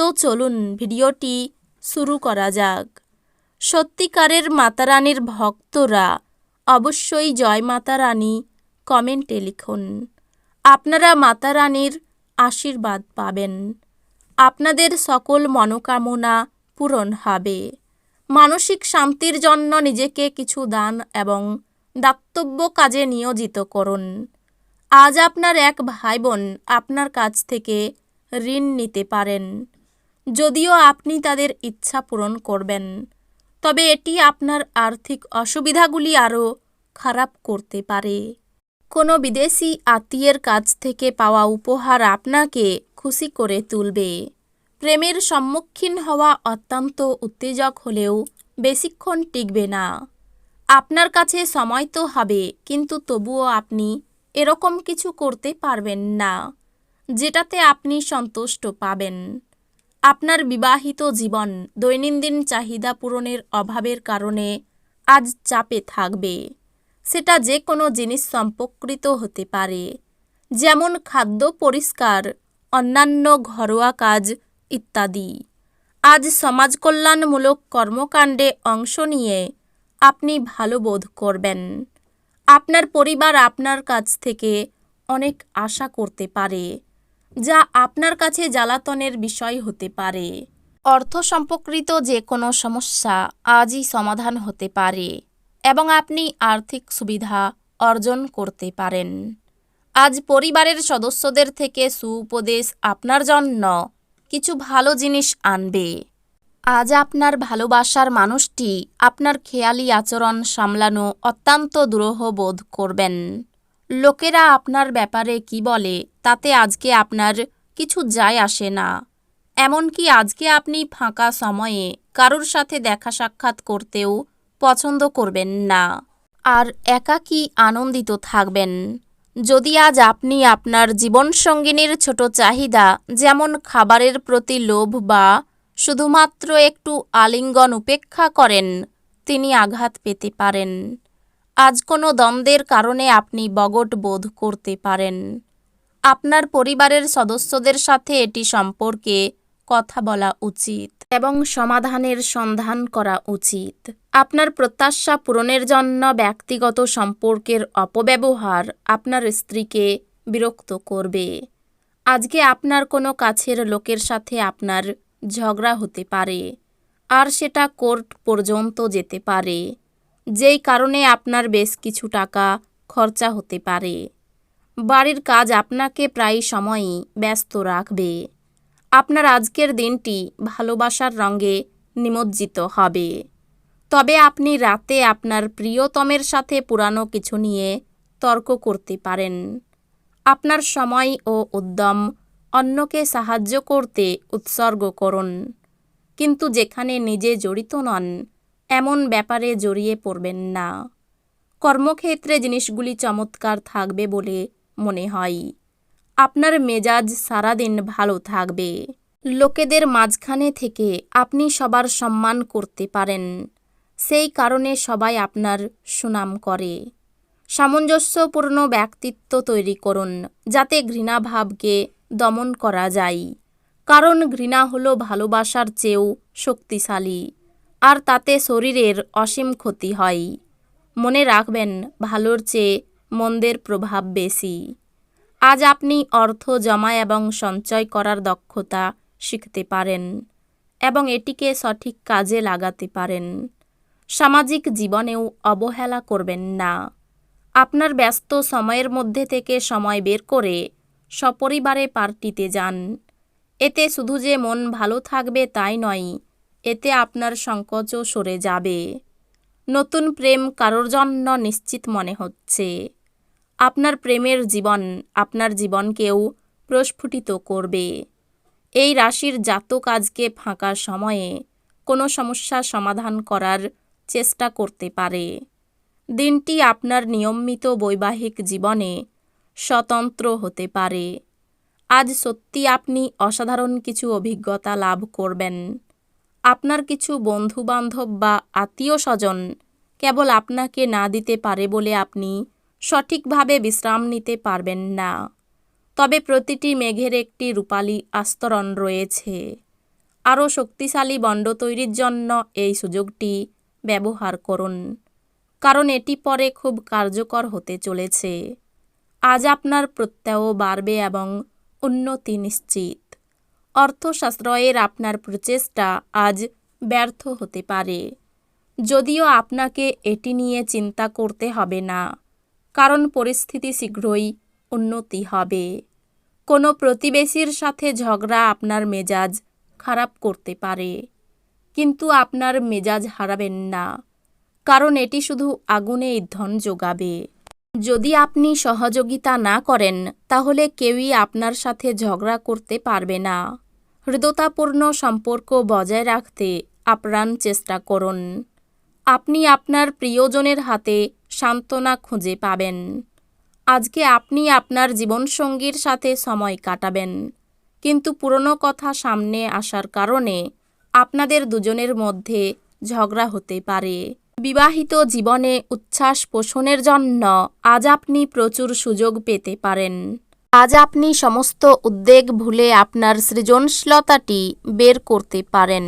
তো চলুন ভিডিওটি শুরু করা যাক। সত্যিকারের মাতারানীর ভক্তরা অবশ্যই জয় মাতারানী কমেন্টে লিখুন। আপনারা মাতারানীর আশীর্বাদ পাবেন। আপনাদের সকল মনোকামনা পূরণ হবে। মানসিক শান্তির জন্য নিজেকে কিছু দান এবং দাতব্য কাজে নিয়োজিত করুন। আজ আপনার এক ভাই বোন আপনার কাছ থেকে ঋণ নিতে পারেন। যদিও আপনি তাদের ইচ্ছা পূরণ করবেন। তবে এটি আপনার আর্থিক অসুবিধাগুলি আরও খারাপ করতে পারে। কোনো বিদেশি আত্মীয়ের কাছ থেকে পাওয়া উপহার আপনাকে খুশি করে তুলবে। প্রেমের সম্মুখীন হওয়া অত্যন্ত উত্তেজক হলেও বেশিক্ষণ টিকবে না। আপনার কাছে সময় তো হবে, কিন্তু তবুও আপনি এরকম কিছু করতে পারবেন না, যেটাতে আপনি সন্তুষ্ট পাবেন। আপনার বিবাহিত জীবন দৈনন্দিন চাহিদা পূরণের অভাবের কারণে আজ চাপে থাকবে। সেটা যে কোনো জিনিস সম্পর্কিত হতে পারে, যেমন খাদ্য পরিষ্কার, অন্যান্য ঘরোয়া কাজ ইত্যাদি। আজ সমাজ কল্যাণমূলক কর্মকাণ্ডে অংশ নিয়ে আপনি ভালো বোধ করবেন। আপনার পরিবার আপনার কাছ থেকে অনেক আশা করতে পারে। যা আপনার কাছে জ্বালাতনের বিষয় হতে পারে। অর্থ সম্পর্কিত যে কোনো সমস্যা আজই সমাধান হতে পারে এবং আপনি আর্থিক সুবিধা অর্জন করতে পারেন। আজ পরিবারের সদস্যদের থেকে সুউপদেশ আপনার জন্য কিছু ভালো জিনিস আনবে। আজ আপনার ভালোবাসার মানুষটি আপনার খেয়ালি আচরণ সামলানো অত্যন্ত দুরূহ বোধ করবেন। লোকেরা আপনার ব্যাপারে কি বলে, তাতে আজকে আপনার কিছু যায় আসে না। এমনকি আজকে আপনি ফাঁকা সময়ে কারোর সাথে দেখা সাক্ষাৎ করতেও পছন্দ করবেন না। আর একা একাকী আনন্দিত থাকবেন। যদি আজ আপনি আপনার জীবনসঙ্গিনীর ছোট চাহিদা যেমন খাবারের প্রতি লোভ বা শুধুমাত্র একটু আলিঙ্গন উপেক্ষা করেন, তিনি আঘাত পেতে পারেন। আজ কোনো দ্বন্দ্বের কারণে আপনি বগট বোধ করতে পারেন। আপনার পরিবারের সদস্যদের সাথে এটি সম্পর্কে কথা বলা উচিত এবং সমাধানের সন্ধান করা উচিত। আপনার প্রত্যাশা পূরণের জন্য ব্যক্তিগত সম্পর্কের অপব্যবহার আপনার স্ত্রীকে বিরক্ত করবে। আজকে আপনার কোনো কাছের লোকের সাথে আপনার ঝগড়া হতে পারে, আর সেটা কোর্ট পর্যন্ত যেতে পারে। যেই কারণে আপনার বেশ কিছু টাকা খরচা হতে পারে। বাড়ির কাজ আপনাকে প্রায় সময়ই ব্যস্ত রাখবে। আপনার আজকের দিনটি ভালোবাসার রঙে নিমজ্জিত হবে। তবে আপনি রাতে আপনার প্রিয়তমের সাথে পুরানো কিছু নিয়ে তর্ক করতে পারেন। আপনার সময় ও উদ্যম অন্যকে সাহায্য করতে উৎসর্গ করুন। কিন্তু যেখানে নিজে জড়িত নন এমন ব্যাপারে জড়িয়ে পড়বেন না। কর্মক্ষেত্রে জিনিসগুলি চমৎকার থাকবে বলে মনে হয়। আপনার মেজাজ সারাদিন ভালো থাকবে। লোকেদের মাঝখানে থেকে আপনি সবার সম্মান করতে পারেন। সেই কারণে সবাই আপনার সুনাম করে। সামঞ্জস্যপূর্ণ ব্যক্তিত্ব তৈরি করুন, যাতে ঘৃণাভাবকে দমন করা যায়। কারণ ঘৃণা হলো ভালোবাসার চেয়েও শক্তিশালী। আর তাতে শরীরের অসীম ক্ষতি হয়। মনে রাখবেন, ভালোর চেয়ে মন্দের প্রভাব বেশি। আজ আপনি অর্থ জমা এবং সঞ্চয় করার দক্ষতা শিখতে পারেন এবং এটিকে সঠিক কাজে লাগাতে পারেন। সামাজিক জীবনেও অবহেলা করবেন না। আপনার ব্যস্ত সময়ের মধ্যে থেকে সময় বের করে সপরিবারে পার্টিতে যান। এতে শুধু যে মন ভালো থাকবে তাই নয় এতে আপনার সংকোচও সরে যাবে। নতুন প্রেম কারোর জন্য নিশ্চিত মনে হচ্ছে। আপনার প্রেমের জীবন আপনার জীবনকেও প্রস্ফুটিত করবে। এই রাশির জাতক আজকে ফাঁকা সময়ে কোনো সমস্যা সমাধান করার চেষ্টা করতে পারে। দিনটি আপনার নিয়মিত বৈবাহিক জীবনে স্বতন্ত্র হতে পারে। আজ সত্যি আপনি অসাধারণ কিছু অভিজ্ঞতা লাভ করবেন। আপনার কিছু বন্ধুবান্ধব বা আত্মীয় স্বজন কেবল আপনাকে না দিতে পারে বলে আপনি সঠিকভাবে বিশ্রাম নিতে পারবেন না। তবে প্রতিটি মেঘের একটি রূপালী আস্তরণ রয়েছে। আরও শক্তিশালী বন্ড তৈরির জন্য এই সুযোগটি ব্যবহার করুন, কারণ এটি পরে খুব কার্যকর হতে চলেছে। আজ আপনার প্রত্যয় বাড়বে এবং উন্নতি নিশ্চিত। অর্থশাস্ত্রয়ের আপনার প্রচেষ্টা আজ ব্যর্থ হতে পারে। যদিও আপনাকে এটি নিয়ে চিন্তা করতে হবে না, কারণ পরিস্থিতি শীঘ্রই উন্নতি হবে। কোনো প্রতিবেশীর সাথে ঝগড়া আপনার মেজাজ খারাপ করতে পারে, কিন্তু আপনার মেজাজ হারাবেন না, কারণ এটি শুধু আগুনে ইন্ধন যোগাবে। যদি আপনি সহযোগিতা না করেন, তাহলে কেউই আপনার সাথে ঝগড়া করতে পারবে না। হৃদতাপূর্ণ সম্পর্ক বজায় রাখতে আপ্রাণ চেষ্টা করুন। আপনি আপনার প্রিয়জনের হাতে সান্ত্বনা খুঁজে পাবেন। আজকে আপনি আপনার জীবনসঙ্গীর সাথে সময় কাটাবেন। কিন্তু পুরনো কথা সামনে আসার কারণে আপনাদের দুজনের মধ্যে ঝগড়া হতে পারে। বিবাহিত জীবনে উচ্ছ্বাস পোষণের জন্য আজ আপনি প্রচুর সুযোগ পেতে পারেন। আজ আপনি সমস্ত উদ্বেগ ভুলে আপনার সৃজনশীলতাটি বের করতে পারেন।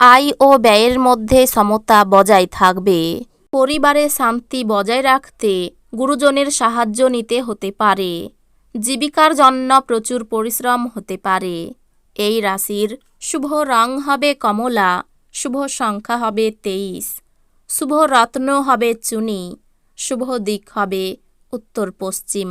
আয় ও ব্যয়ের মধ্যে সমতা বজায় থাকবে। পরিবারে শান্তি বজায় রাখতে গুরুজনের সাহায্য নিতে হতে পারে। জীবিকার জন্য প্রচুর পরিশ্রম হতে পারে। এই রাশির শুভ রং হবে কমলা, শুভ সংখ্যা হবে তেইশ, শুভ রত্ন হবে চুনি, শুভ দিক হবে উত্তর পশ্চিম।